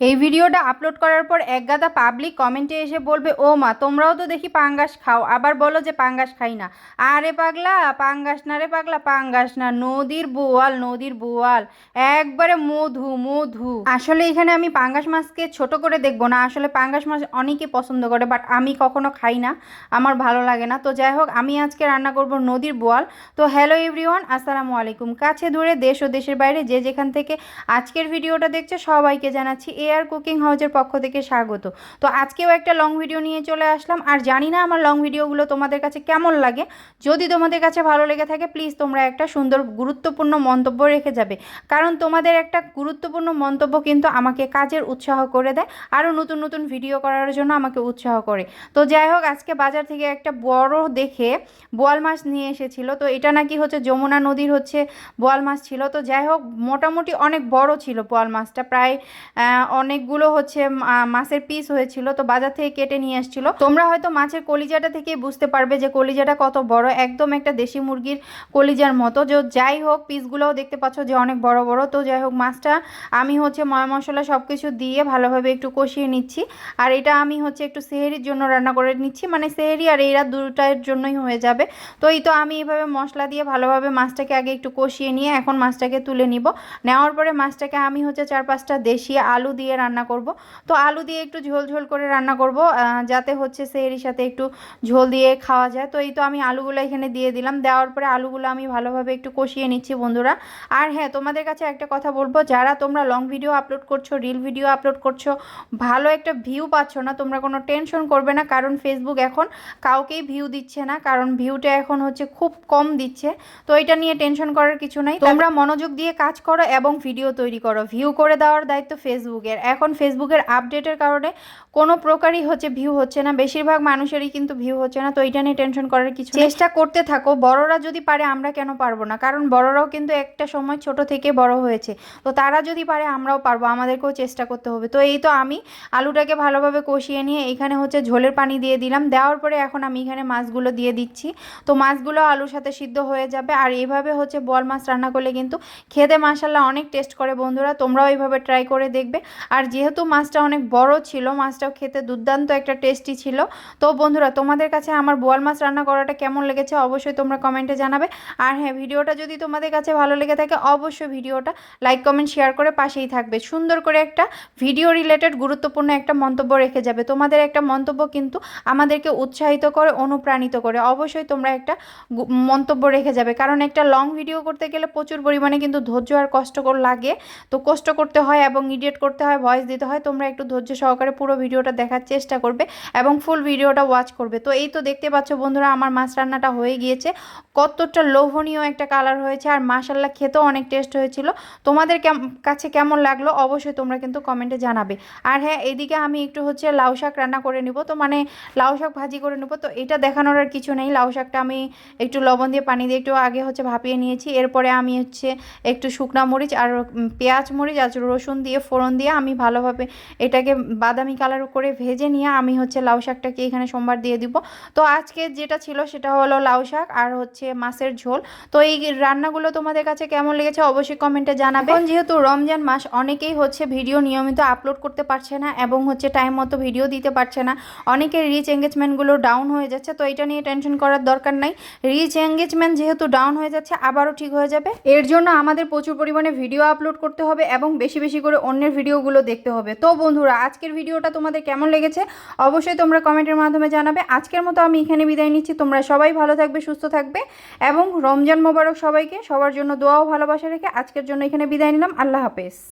এই ভিডিওটা আপলোড করার পর এক গাদা পাবলিক কমেন্টে এসে বলবে, ও মা, তোমরাও তো দেখি পাঙ্গাস খাও। আবার বলো যে, পাঙ্গাস খাই না। আরে পাগলা, পাঙ্গাস না রে পাগলা, পাঙ্গাস না। নদীর বোয়াল নদীর বোয়াল, একবারে মধু মধু। আসলে এখানে আমি পাঙ্গাস মাছকে ছোট করে দেখব না। আসলে পাঙ্গাস মাছ অনেকে পছন্দ করে বাট আমি কখনো খাই না। আমার ভালো লাগে না। তো যাই হোক, আমি আজকে রান্না করব নদীর বোয়াল। তো হ্যালো এভরিওয়ান আসসালামু আলাইকুম। কাছে দূরে দেশ ও দেশের বাইরে যে যেখান থেকে আজকের ভিডিওটা দেখছে, সবাইকে জানাচ্ছি এয়ার কুকিং হাউজের পক্ষ থেকে স্বাগত। তো আজকেও একটা লং ভিডিও নিয়ে চলে আসলাম। আর জানি না আমার লং ভিডিওগুলো তোমাদের কাছে কেমন লাগে। যদি তোমাদের কাছে ভালো লেগে থাকে প্লিজ তোমরা একটা সুন্দর, গুরুত্বপূর্ণ মন্তব্য রেখে যাবে। কারণ তোমাদের একটা গুরুত্বপূর্ণ মন্তব্য কিন্তু আমাকে কাজের উৎসাহ করে দেয়। আরও নতুন নতুন ভিডিও করার জন্য আমাকে উৎসাহ করে। তো যাই হোক, আজকে বাজার থেকে একটা বড় দেখে বোয়াল মাছ নিয়ে এসেছিল। তো এটা নাকি হচ্ছে যমুনা নদীর হচ্ছে বোয়াল মাছ ছিল। তো যাই হোক, মোটামুটি অনেক বড় ছিল বোয়াল মাছটা। প্রায় অনেকগুলো হচ্ছে মাছের পিস হয়েছিল, তো বাজার থেকে কেটে নিয়ে এসেছিল তোমরা হয়তো মাছের কলিজাটা থেকে বুঝতে পারবে যে কলিজাটা কত বড়। একদম একটা দেশি মুরগির কলিজার মতো। যে যাই হোক পিসগুলোও দেখতে পাচ্ছ যে অনেক বড় বড়। তো যাই হোক, মাছটা আমি হচ্ছে ময় মশলা সব কিছু দিয়ে ভালোভাবে একটু কষিয়ে নিচ্ছি। আর এটা আমি হচ্ছে একটু সেহেরির জন্য রান্না করে নিচ্ছি। মানে সেহেরি আর এরা দুটার জন্যই হয়ে যাবে। তো এই তো আমি এইভাবে মশলা দিয়ে ভালোভাবে মাছটাকে আগে একটু কষিয়ে নিয়ে এখন মাছটাকে তুলে নিব। নেওয়ার পরে মাছটাকে আমি হচ্ছে চার পাঁচটা দেশি আলু দিয়ে রান্না করব। তো আলু দিয়ে একটু ঝোল ঝোল করে রান্না করব যাতে হচ্ছে সেহেরির সাথে একটু ঝোল দিয়ে খাওয়া যায়। তো এই তো আমি আলুগুলো এখানে দিয়ে দিলাম। দেওয়ার পরে আলুগুলো আমি ভালোভাবে একটু কষিয়ে নিচ্ছি বন্ধুরা। আর হ্যাঁ তোমাদের কাছে একটা কথা বলব যারা তোমরা লং ভিডিও আপলোড করছ রিল ভিডিও আপলোড করছ ভালো একটা ভিউ পাচ্ছ না তোমরা কোনো টেনশন করবে না কারণ ফেসবুক এখন কাউকেই ভিউ দিচ্ছে না কারণ ভিউটা এখন হচ্ছে খুব কম দিচ্ছে। তো এটা নিয়ে টেনশন করার কিছু নাই। তোমরা মনোযোগ দিয়ে কাজ করো এবং ভিডিও তৈরি করো। ভিউ করে দেওয়ার দায়িত্ব ফেসবুকের এখন ফেসবুকের আপডেটের কারণে কোনো প্রকারই হচ্ছে ভিউ হচ্ছে না। বেশিরভাগ মানুষেরই কিন্তু ভিউ হচ্ছে না। তো এটা নিয়ে টেনশন করার কিছু চেষ্টা করতে থাকো। বড়রা যদি পারে, আমরা কেন পারব না? কারণ বড়রাও কিন্তু একটা সময় ছোট থেকে বড় হয়েছে। তো তারা যদি পারে, আমরাও পারব। আমাদেরকেও চেষ্টা করতে হবে। তো এই তো আমি আলুটাকে ভালোভাবে কষিয়ে নিয়ে এখানে হচ্ছে ঝোলের পানি দিয়ে দিলাম। দেওয়ার পরে এখন আমি এখানে মাছগুলো দিয়ে দিচ্ছি। তো মাছগুলো আলুর সাথে সিদ্ধ হয়ে যাবে। আর এইভাবে হচ্ছে বল মাছ রান্না করলে কিন্তু খেতে মাসাল্লাহ অনেক টেস্ট করে বন্ধুরা। তোমরাও এইভাবে ট্রাই করে দেখবে। আর যেহেতু মাছটা অনেক বড় ছিল, মাছটাও খেতে দুর্দান্ত একটা টেস্টি ছিল। তো বন্ধুরা, তোমাদের কাছে আমার বোয়াল মাছ রান্না করাটা কেমন লেগেছে অবশ্যই তোমরা কমেন্টে জানাবে। আর হ্যাঁ ভিডিওটা যদি তোমাদের কাছে ভালো লেগে থাকে, অবশ্যই ভিডিওটা লাইক কমেন্ট শেয়ার করে পাশেই থাকবে। সুন্দর করে একটা ভিডিও রিলেটেড গুরুত্বপূর্ণ একটা মন্তব্য রেখে যাবে। তোমাদের একটা মন্তব্য কিন্তু আমাদেরকে উৎসাহিত করে, অনুপ্রাণিত করে। অবশ্যই তোমরা একটা মন্তব্য রেখে যাবে। কারণ একটা লং ভিডিও করতে গেলে প্রচুর পরিমাণে কিন্তু ধৈর্য আর কষ্ট কর- লাগে। তো কষ্ট করতে হয় এবং ইডিয়েট করতে হয় ভয়েস দিতে হয়, তোমরা একটু ধৈর্য সহকারে পুরো ভিডিওটা দেখার চেষ্টা করবে এবং ফুল ভিডিওটা ওয়াচ করবে। তো এই তো দেখতে পাচ্ছ বন্ধুরা, আমার মাছ রান্নাটা হয়ে গিয়েছে। কতটা লোভনীয় একটা কালার হয়েছে আর মাশাল্লাহ খেতেও অনেক টেস্ট হয়েছিল। তোমাদের কাছে কেমন লাগল অবশ্যই তোমরা কিন্তু কমেন্টে জানাবে। আর হ্যাঁ এদিকে আমি একটু হচ্ছে লাউ শাক রান্না করে নিব। তো মানে লাউ শাক ভাজি করে নেব। তো এটা দেখানোর আর কিছু নেই। লাউ শাকটা আমি একটু লবণ দিয়ে পানি দিয়ে একটু আগে হচ্ছে ভাপিয়ে নিয়েছি। এরপরে আমি হচ্ছে একটু শুকনা মরিচ আর পেঁয়াজ মরিচ আর রসুন দিয়ে, ফোড়ন দিয়ে আমি ভালোভাবে এটাকে বাদামি কালার করে ভেজে নিয়ে আমি হচ্ছে লাউ শাকটাকে এখানে সোমবার দিয়ে দিব। তো আজকে যেটা ছিল সেটা হলো লাউ শাক আর হচ্ছে মাছের ঝোল। তো এই রান্নাগুলো তোমাদের কাছে কেমন লেগেছে অবশ্যই কমেন্টে জানাবে। এখন যেহেতু রমজান মাস, অনেকেই হচ্ছে ভিডিও নিয়মিত আপলোড করতে পারছে না এবং হচ্ছে টাইম মতো ভিডিও দিতে পারছে না। অনেকের রিচ এঙ্গেজমেন্টগুলো ডাউন হয়ে যাচ্ছে, তো এটা নিয়ে টেনশন করার দরকার নাই। রিচ এঙ্গেজমেন্ট যেহেতু ডাউন হয়ে যাচ্ছে, আবারও ঠিক হয়ে যাবে। এর জন্য আমাদের প্রচুর পরিমাণে ভিডিও আপলোড করতে হবে এবং বেশি বেশি করে অন্যের ভিডিওগুলো দেখতে হবে। তো বন্ধুরা, আজকের ভিডিওটা তোমাদের কেমন লেগেছে? অবশ্যই তোমরা কমেন্টের মাধ্যমে জানাবে। আজকের মতো আমি এখানে বিদায় নিচ্ছি। তোমরা সবাই ভালো থাকবে, সুস্থ থাকবে এবং রমজান মোবারক সবাইকে সবার জন্য দোয়াও ভালোবাসা রেখে আজকের জন্য এখানে বিদায় নিলাম। আল্লাহ হাফেজ।